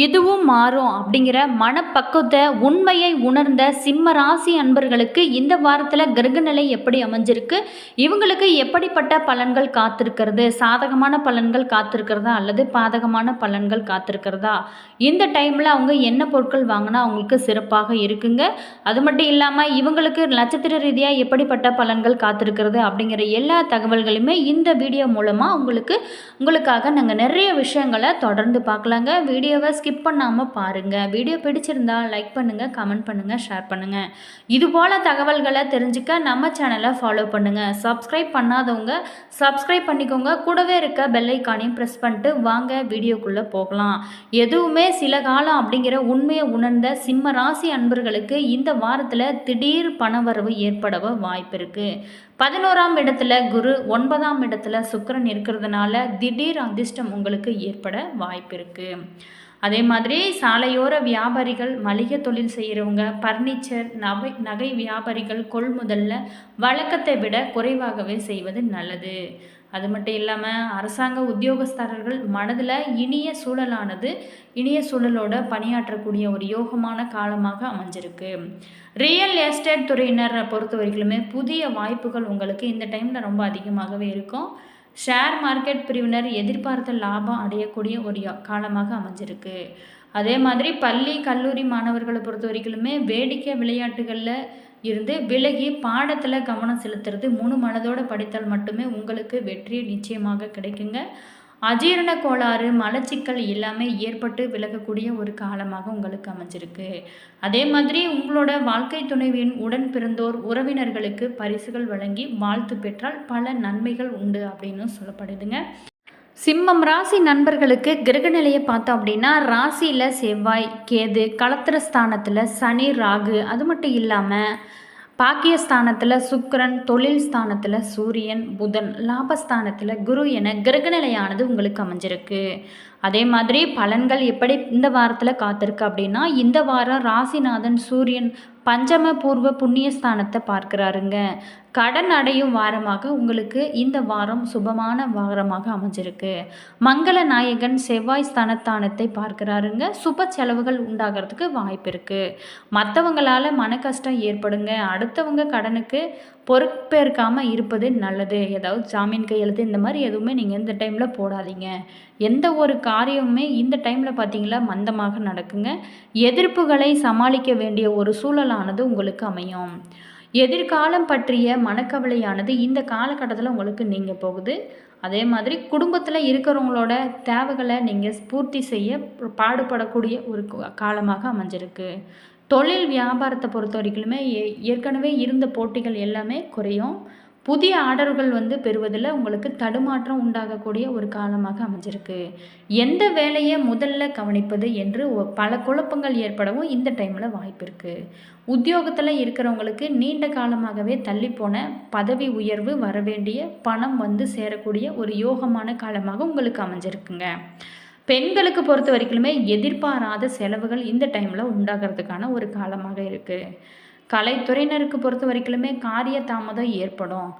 இதுவும் மாறும் அப்படிங்கிற மனப்பக்குவத்தை உண்மையை உணர்ந்த சிம்ம ராசி அன்பர்களுக்கு இந்த வாரத்தில் கிரகநிலை எப்படி அமைஞ்சிருக்கு? இவங்களுக்கு எப்படிப்பட்ட பலன்கள் காத்திருக்கிறது? சாதகமான பலன்கள் காத்திருக்கிறதா அல்லது பாதகமான பலன்கள் காத்திருக்கிறதா? இந்த டைமில் அவங்க என்ன பொருட்கள் வாங்கினா அவங்களுக்கு சிறப்பாக இருக்குங்க. அது மட்டும் இல்லாமல் இவங்களுக்கு நட்சத்திர ரீதியாக எப்படிப்பட்ட பலன்கள் காத்திருக்கிறது அப்படிங்கிற எல்லா தகவல்களுமே இந்த வீடியோ மூலமாக உங்களுக்கு உங்களுக்காக நாங்கள் நிறைய விஷயங்களை தொடர்ந்து பார்க்கலாங்க. வீடியோவை ஸ்கிப் பண்ணாமல் பாருங்கள் வீடியோ பிடிச்சிருந்தால் லைக் பண்ணுங்கள் கமெண்ட் பண்ணுங்கள் ஷேர் பண்ணுங்கள் இதுபோல் தகவல்களை தெரிஞ்சுக்க நம்ம சேனலை ஃபாலோ பண்ணுங்கள் சப்ஸ்கிரைப் பண்ணாதவங்க சப்ஸ்கிரைப் பண்ணிக்கோங்க. கூடவே இருக்க பெல்லைக்கானையும் ப்ரெஸ் பண்ணிட்டு வாங்க வீடியோக்குள்ளே போகலாம். எதுவுமே சில காலம் அப்படிங்கிற உண்மையை உணர்ந்த சிம்ம ராசி அன்பர்களுக்கு இந்த வாரத்தில் திடீர் பணவரவு ஏற்படவ வாய்ப்பு இருக்குது பதினோராம் இடத்துல குரு ஒன்பதாம் இடத்துல சுக்கரன் இருக்கிறதுனால திடீர் அதிர்ஷ்டம் உங்களுக்கு ஏற்பட வாய்ப்பு இருக்குது அதே மாதிரி சாலையோர வியாபாரிகள் மளிகை தொழில் செய்கிறவங்க பர்னிச்சர் நகை நகை வியாபாரிகள் கொள்முதலில் வழக்கத்தை விட குறைவாகவே செய்வது நல்லது. அது மட்டும் இல்லாமல் அரசாங்க உத்தியோகஸ்தரர்கள் மனதில் இனிய சூழலானது இனிய சூழலோட பணியாற்றக்கூடிய ஒரு யோகமான காலமாக அமைஞ்சிருக்கு. ரியல் எஸ்டேட் துறையினரை பொறுத்த வரைக்குமே புதிய வாய்ப்புகள் உங்களுக்கு இந்த டைமில் ரொம்ப அதிகமாகவே இருக்கும். ஷேர் மார்க்கெட் பிரிவினர் எதிர்பார்த்த லாபம் அடையக்கூடிய ஒரு காலமாக அமைஞ்சிருக்கு. அதே மாதிரி பள்ளி கல்லூரி மாணவர்களை பொறுத்த வரைக்குமே வேடிக்கை விளையாட்டுகளில் இருந்து விலகி பாடத்தில் கவனம் செலுத்துறது முழு மனதோடு படித்தால் மட்டுமே உங்களுக்கு வெற்றி நிச்சயமாக கிடைக்குங்க. அஜீரண கோளாறு மலச்சிக்கல் எல்லாமே ஏற்பட்டு விலகக்கூடிய ஒரு காலமாக உங்களுக்கு அமைஞ்சிருக்கு. அதே மாதிரி உங்களோட வாழ்க்கை துணைவியின் உடன் பிறந்தோர் உறவினர்களுக்கு பரிசுகள் வழங்கி வாழ்த்து பெற்றால் பல நன்மைகள் உண்டு அப்படின்னு சொல்லப்படுதுங்க. சிம்மம் ராசி நண்பர்களுக்கு கிரகநிலையை பார்த்தோம் அப்படின்னா ராசியில் செவ்வாய் கேது களத்திர ஸ்தானத்தில் சனி ராகு அது மட்டும் இல்லாமல் பாக்கியஸ்தானத்தில் சுக்கரன் தொழில் ஸ்தானத்தில் சூரியன் புதன் லாபஸ்தானத்தில் குரு என கிரகநிலையானது உங்களுக்கு அமைஞ்சிருக்கு. அதே மாதிரி பலன்கள் எப்படி இந்த வாரத்தில் காத்திருக்கு அப்படின்னா இந்த வாரம் ராசிநாதன் சூரியன் பஞ்சம பூர்வ புண்ணியஸ்தானத்தை பார்க்குறாருங்க. கடன் அடையும் வாரமாக உங்களுக்கு இந்த வாரம் சுபமான வாரமாக அமைஞ்சிருக்கு. மங்கள நாயகன் செவ்வாய் ஸ்தானத்தானத்தை பார்க்குறாருங்க. சுப செலவுகள் உண்டாகிறதுக்கு வாய்ப்பு இருக்குது மற்றவங்களால் மன கஷ்டம் ஏற்படுங்க. அடுத்தவங்க கடனுக்கு பொறுப்பேற்காமல் இருப்பது நல்லது. ஏதாவது ஜாமீன் கையெழுத்து இந்த மாதிரி எதுவுமே நீங்கள் இந்த டைமில் போடாதீங்க. எந்த ஒரு காரியமுமே இந்த டைமில் பார்த்தீங்களா மந்தமாக நடக்குங்க. எதிர்ப்புகளை சமாளிக்க வேண்டிய ஒரு சூழலானது உங்களுக்கு அமையும். எதிர்காலம் பற்றிய மனக்கவலையானது இந்த காலகட்டத்தில் உங்களுக்கு நீங்கள் போகுது. அதே மாதிரி குடும்பத்தில் இருக்கிறவங்களோட தேவைகளை நீங்கள் பூர்த்தி செய்ய பாடுபடக்கூடிய ஒரு காலமாக அமைஞ்சிருக்கு. தொழில் வியாபாரத்தை பொறுத்த வரைக்குமே ஏ- ஏற்கனவே இருந்த போட்டிகள் எல்லாமே குறையும். புதிய ஆர்டர்கள் வந்து பெறுவதில் உங்களுக்கு தடுமாற்றம் உண்டாகக்கூடிய ஒரு காலமாக அமைஞ்சிருக்கு. எந்த வேலையை முதல்ல கவனிப்பது என்று பல குழப்பங்கள் ஏற்படவும் இந்த டைமில் வாய்ப்பு இருக்குது உத்தியோகத்தில் இருக்கிறவங்களுக்கு நீண்ட காலமாகவே தள்ளிப்போன பதவி உயர்வு வரவேண்டிய பணம் வந்து சேரக்கூடிய ஒரு யோகமான காலமாக உங்களுக்கு அமைஞ்சிருக்குங்க. பெண்களுக்கு பொறுத்த வரைக்குமே எதிர்பாராத செலவுகள் இந்த டைமில் உண்டாகிறதுக்கான ஒரு காலமாக இருக்குது கலைத்துறையினருக்கு பொறுத்த வரைக்குமே காரிய தாமதம் ஏற்படும்.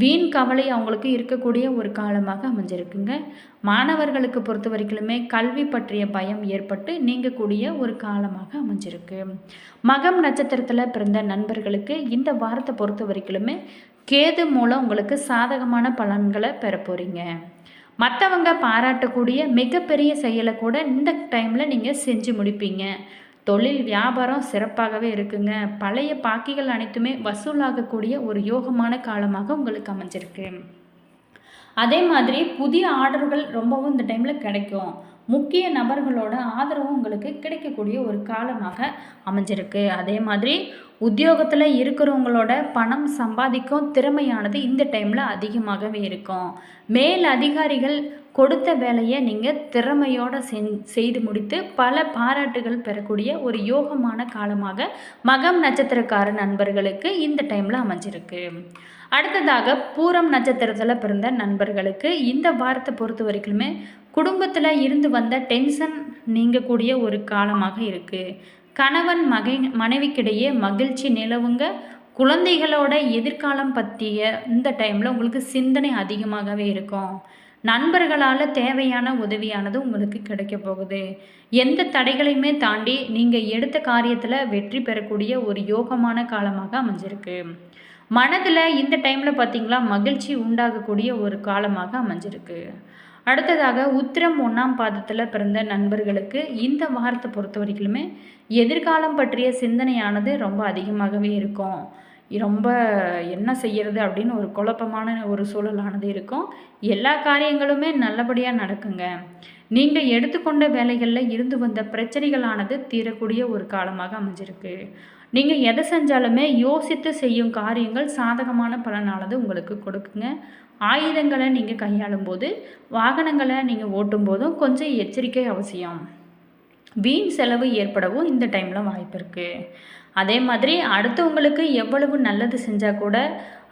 வீண் கவலை அவங்களுக்கு இருக்கக்கூடிய ஒரு காலமாக அமைஞ்சிருக்குங்க. மாணவர்களுக்கு பொறுத்த வரைக்குமே கல்வி பற்றிய பயம் ஏற்பட்டு நீங்கக்கூடிய ஒரு காலமாக அமைஞ்சிருக்கு. மகம் நட்சத்திரத்தில் பிறந்த நண்பர்களுக்கு இந்த வாரத்தை பொறுத்த வரைக்குமே கேது மூலம் உங்களுக்கு சாதகமான பலன்களை பெற போகிறீங்க மற்றவங்க பாராட்டக்கூடிய மிகப்பெரிய செயலை கூட இந்த டைமில் நீங்கள் செஞ்சு முடிப்பீங்க. தொழில் வியாபாரம் சிறப்பாகவே இருக்குங்க. பழைய பாக்கிகள் அனைத்துமே வசூலாகக்கூடிய ஒரு யோகமான காலமாக உங்களுக்கு அமைஞ்சிருக்கு. அதே மாதிரி புதிய ஆர்டர்கள் ரொம்பவும் இந்த டைமில் கிடைக்கும். முக்கிய நபர்களோட ஆதரவும் உங்களுக்கு கிடைக்கக்கூடிய ஒரு காலமாக அமைஞ்சிருக்கு. அதே மாதிரி உத்தியோகத்தில் இருக்கிறவங்களோட பணம் சம்பாதிக்கும் திறமையானது இந்த டைமில் அதிகமாகவே இருக்கும். மேல் அதிகாரிகள் கொடுத்த வேலையை நீங்கள் திறமையோடு செய்து முடித்து பல பாராட்டுகள் பெறக்கூடிய ஒரு யோகமான காலமாக மகம் நட்சத்திரக்கார நண்பர்களுக்கு இந்த டைமில் அமைஞ்சிருக்கு. அடுத்ததாக பூரம் நட்சத்திரத்தில் பிறந்த நண்பர்களுக்கு இந்த வாரத்தை பொறுத்த வரைக்குமே குடும்பத்தில் இருந்து வந்த டென்ஷன் நீங்கக்கூடிய ஒரு காலமாக இருக்குது கணவன் மகை மனைவிக்கிடையே மகிழ்ச்சி நிலவுங்க. குழந்தைகளோட எதிர்காலம் பற்றிய இந்த டைமில் உங்களுக்கு சிந்தனை அதிகமாகவே இருக்கும். நண்பர்களால் தேவையான உதவியானது உங்களுக்கு கிடைக்க போகுது. எந்த தடைகளையுமே தாண்டி நீங்கள் எடுத்த காரியத்தில் வெற்றி பெறக்கூடிய ஒரு யோகமான காலமாக அமைஞ்சிருக்கு. மனதில் இந்த டைமில் பார்த்தீங்களா மகிழ்ச்சி உண்டாகக்கூடிய ஒரு காலமாக அமைஞ்சிருக்கு. அடுத்ததாக உத்திரம் ஒன்றாம் பாதத்தில் பிறந்த நண்பர்களுக்கு இந்த வாரத்தை பொறுத்த வரைக்குமே எதிர்காலம் பற்றிய சிந்தனையானது ரொம்ப அதிகமாகவே இருக்கும். ரொம்ப என்ன செய்யறது அப்படின்னு ஒரு குழப்பமான ஒரு சூழலானது இருக்கும். எல்லா காரியங்களுமே நல்லபடியாக நடக்குங்க. நீங்கள் எடுத்துக்கொண்ட வேலைகளில் இருந்து வந்த பிரச்சனைகளானது தீரக்கூடிய ஒரு காலமாக அமைஞ்சிருக்கு. நீங்கள் எதை செஞ்சாலுமே யோசித்து செய்யும் காரியங்கள் சாதகமான பலனானது உங்களுக்கு கொடுக்குங்க. ஆயுதங்களை நீங்கள் கையாளும் போது வாகனங்களை நீங்கள் ஓட்டும் போதும் கொஞ்சம் எச்சரிக்கை அவசியம். வீண் செலவு ஏற்படவும் இந்த டைமில் வாய்ப்பு இருக்குது அதே மாதிரி அடுத்தவங்களுக்கு எவ்வளவு நல்லது செஞ்சால் கூட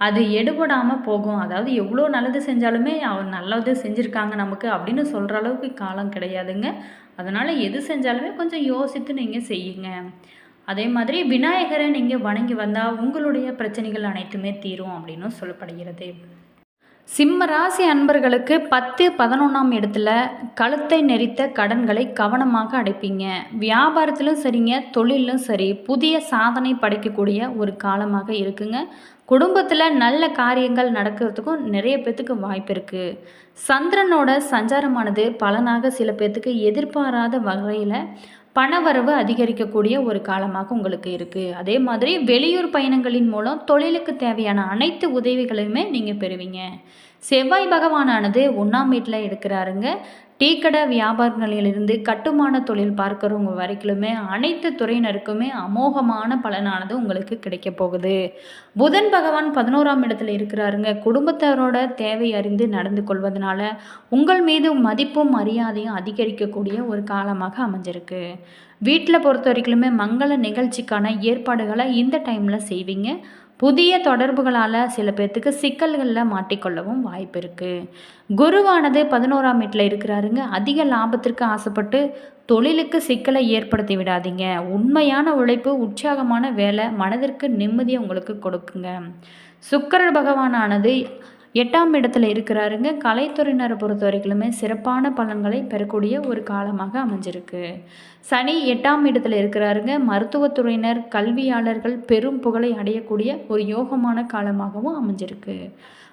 அது எடுபடாமல் போகும். அதாவது எவ்வளோ நல்லது செஞ்சாலுமே அவர் நல்லது செஞ்சுருக்காங்க நமக்கு அப்படின்னு சொல்கிற அளவுக்கு காலம் கிடையாதுங்க. அதனால் எது செஞ்சாலுமே கொஞ்சம் யோசித்து நீங்கள் செய்யுங்க. அதே மாதிரி விநாயகரை நீங்கள் வணங்கி வந்தால் உங்களுடைய பிரச்சனைகள் அனைத்துமே தீரும் அப்படின்னு சொல்லப்படுகிறது. சிம்ம ராசி அன்பர்களுக்கு பத்து பதினொன்றாம் இடத்துல கழுத்தை நெறித்த கடன்களை கவனமாக அடைப்பீங்க. வியாபாரத்திலும் சரிங்க தொழிலும் சரி புதிய சாதனை படைக்கக்கூடிய ஒரு காலமாக இருக்குங்க. குடும்பத்தில் நல்ல காரியங்கள் நடக்கிறதுக்கும் நிறைய பேர்த்துக்கு வாய்ப்பு இருக்குது சந்திரனோட சஞ்சாரமானது பலனாக சில பேர்த்துக்கு எதிர்பாராத வகையில் பணவரவு அதிகரிக்கக்கூடிய ஒரு காலமாக உங்களுக்கு இருக்குது அதே மாதிரி வெளியூர் பயணங்களின் மூலம் தொழிலுக்கு தேவையான அனைத்து உதவிகளையுமே நீங்கள் பெறுவீங்க. செவ்வாய் பகவானானது ஒன்றாம் வீட்டில் இருக்கிறாருங்க டீக்கடை வியாபாரங்களிலிருந்து கட்டுமான தொழில் பார்க்குறவங்க வரைக்குமே அனைத்து துறையினருக்குமே அமோகமான பலனானது உங்களுக்கு கிடைக்க போகுது. புதன் பகவான் பதினோராம் இடத்துல இருக்கிறாருங்க. குடும்பத்தாரோட தேவை அறிந்து நடந்து கொள்வதனால உங்கள் மீது மதிப்பும் மரியாதையும் அதிகரிக்கக்கூடிய ஒரு காலமாக அமைஞ்சிருக்கு. வீட்டில் பொறுத்த வரைக்குமே மங்கள நிகழ்ச்சிக்கான ஏற்பாடுகளை இந்த டைமில் செய்வீங்க. புதிய தொடர்புகளால் சில பேர்த்துக்கு சிக்கல்களில் மாட்டிக்கொள்ளவும் வாய்ப்பு இருக்குது குருவானது பதினோராம் வீட்டில் இருக்கிறாருங்க. அதிக லாபத்திற்கு ஆசைப்பட்டு தொழிலுக்கு சிக்கலை ஏற்படுத்தி விடாதீங்க. உண்மையான உழைப்பு உற்சாகமான வேலை மனதிற்கு நிம்மதியை உங்களுக்கு கொடுக்குங்க. சுக்கர பகவானானது எட்டாம் இடத்துல இருக்கிறாருங்க. கலைத்துறையினரை பொறுத்த வரைக்குமே சிறப்பான பலன்களை பெறக்கூடிய ஒரு காலமாக அமைஞ்சிருக்கு. சனி எட்டாம் இடத்துல இருக்கிறாருங்க. மருத்துவத்துறையினர் கல்வியாளர்கள் பெரும் புகழை அடையக்கூடிய ஒரு யோகமான காலமாகவும் அமைஞ்சிருக்கு.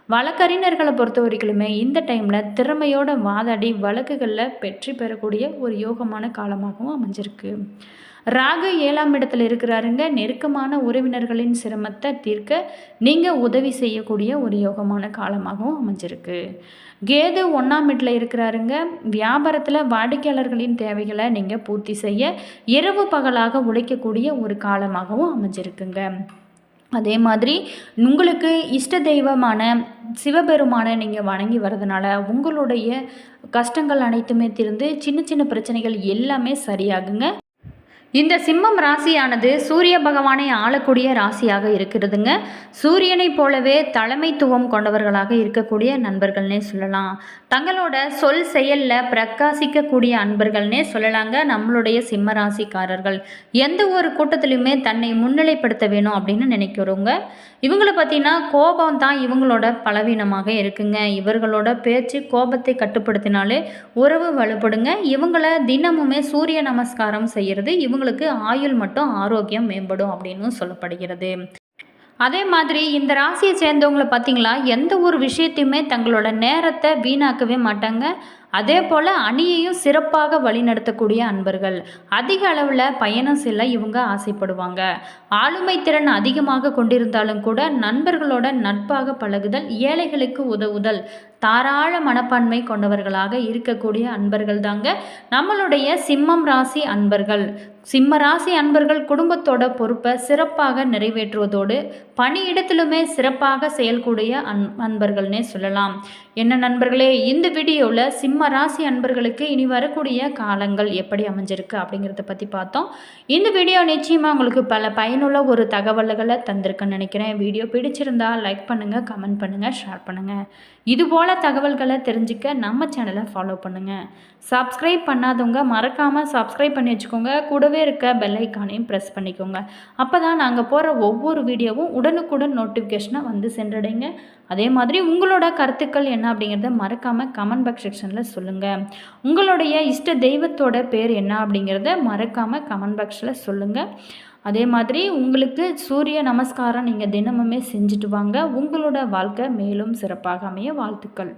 வழக்கறிஞர்களை பொறுத்த வரைக்குமே இந்த டைமில் திறமையோட வாதாடி வழக்குகளில் வெற்றி பெறக்கூடிய ஒரு யோகமான காலமாகவும் அமைஞ்சிருக்கு. ராகு ஏழாம் இடத்துல இருக்கிறாருங்க. நெருக்கமான உறவினர்களின் சிரமத்தை தீர்க்க நீங்கள் உதவி செய்யக்கூடிய ஒரு யோகமான காலமாகவும் அமைஞ்சிருக்கு. கேது ஒன்றாம் இடத்துல இருக்கிறாருங்க. வியாபாரத்தில் வாடிக்கையாளர்களின் தேவைகளை நீங்கள் பூர்த்தி செய்ய இரவு பகலாக உழைக்கக்கூடிய ஒரு காலமாகவும் அமைஞ்சிருக்குங்க. அதே மாதிரி உங்களுக்கு இஷ்ட தெய்வமான சிவபெருமானை நீங்கள் வணங்கி வரதுனால உங்களுடைய கஷ்டங்கள் அனைத்துமே திருந்து சின்ன சின்ன பிரச்சனைகள் எல்லாமே சரியாகுங்க. இந்த சிம்மம் ராசியானது சூரிய பகவானை ஆளக்கூடிய ராசியாக இருக்கிறதுங்க. சூரியனைப் போலவே தலைமைத்துவம் கொண்டவர்களாக இருக்கக்கூடிய நண்பர்கள்னே சொல்லலாம். தங்களோட சொல் செயலில் பிரகாசிக்கக்கூடிய அன்பர்கள்னே சொல்லலாங்க. நம்மளுடைய சிம்ம ராசிக்காரர்கள். எந்த ஒரு கூட்டத்திலையுமே தன்னை முன்னிலைப்படுத்த வேணும் அப்படின்னு நினைக்கிறவங்க. இவங்களை பார்த்தீங்கன்னா கோபம் தான் இவங்களோட பலவீனமாக இருக்குங்க. இவர்களோட பேச்சு கோபத்தை கட்டுப்படுத்தினாலே உறவு வலுப்படுங்க. இவங்களை தினமுமே சூரிய நமஸ்காரம் செய்கிறது இவங்க இவங்களுக்கு ஆயுள் மட்டும் ஆரோக்கியம் மேம்படும் அப்படின்னு சொல்லப்படுகிறது. அதே மாதிரி இந்த ராசியை சேர்ந்தவங்களை பார்த்தீங்களா? எந்த ஒரு விஷயத்தையுமே தங்களோட நேரத்தை வீணாக்கவே மாட்டாங்க. அதே போல் அணியையும் சிறப்பாக வழிநடத்தக்கூடிய அன்பர்கள். அதிக அளவில் பயணம் செல்ல இவங்க ஆசைப்படுவாங்க. ஆளுமை திறன் அதிகமாக கொண்டிருந்தாலும் கூட நண்பர்களோட நட்பாக பழகுதல் ஏழைகளுக்கு உதவுதல் தாராள மனப்பான்மை கொண்டவர்களாக இருக்கக்கூடிய அன்பர்கள் தாங்க. நம்மளுடைய சிம்மம் ராசி அன்பர்கள். சிம்ம ராசி அன்பர்கள் குடும்பத்தோட பொறுப்பை சிறப்பாக நிறைவேற்றுவதோடு பணியிடத்திலுமே சிறப்பாக செயல்கூடிய அன் அன்பர்கள்னே சொல்லலாம். என்ன நண்பர்களே இந்த வீடியோவில் சிம்ம சிம்ம ராசி அன்பர்களுக்கு இனி வரக்கூடிய காலங்கள் எப்படி அமைஞ்சிருக்கு அப்படிங்கிறத பற்றி பார்த்தோம். இந்த வீடியோ நிச்சயமாக உங்களுக்கு பல பயனுள்ள ஒரு தகவல்களை தந்திருக்குன்னு நினைக்கிறேன். வீடியோ பிடிச்சிருந்தா லைக் பண்ணுங்கள் கமெண்ட் பண்ணுங்கள் ஷேர் பண்ணுங்கள் இதுபோல் தகவல்களை தெரிஞ்சுக்க நம்ம சேனலை ஃபாலோ பண்ணுங்கள் சப்ஸ்கிரைப் பண்ணாதவங்க மறக்காமல் சப்ஸ்கிரைப் பண்ணி வச்சுக்கோங்க. கூடவே இருக்க பெல் ஐக்கானையும் ப்ரெஸ் பண்ணிக்கோங்க. அப்போ தான் நாங்கள் போகிற ஒவ்வொரு வீடியோவும் உடனுக்குடன் நோட்டிஃபிகேஷனாக வந்து சென்றடைங்க. அதே மாதிரி உங்களோட கருத்துக்கள் என்ன அப்படிங்கிறத மறக்காமல் கமெண்ட் பாக்ஸ் செக்ஷனில் சொல்லுங்கள் உங்களுடைய இஷ்ட தெய்வத்தோட பேர் என்ன அப்படிங்கிறத மறக்காமல் கமெண்ட் பாக்ஸில் சொல்லுங்கள் அதே மாதிரி உங்களுக்கு சூரிய நமஸ்காரம் நீங்கள் தினமுமே செஞ்சுட்டு வாங்க. உங்களோட வாழ்க்கை மேலும் சிறப்பாக அமைய வாழ்த்துக்கள்.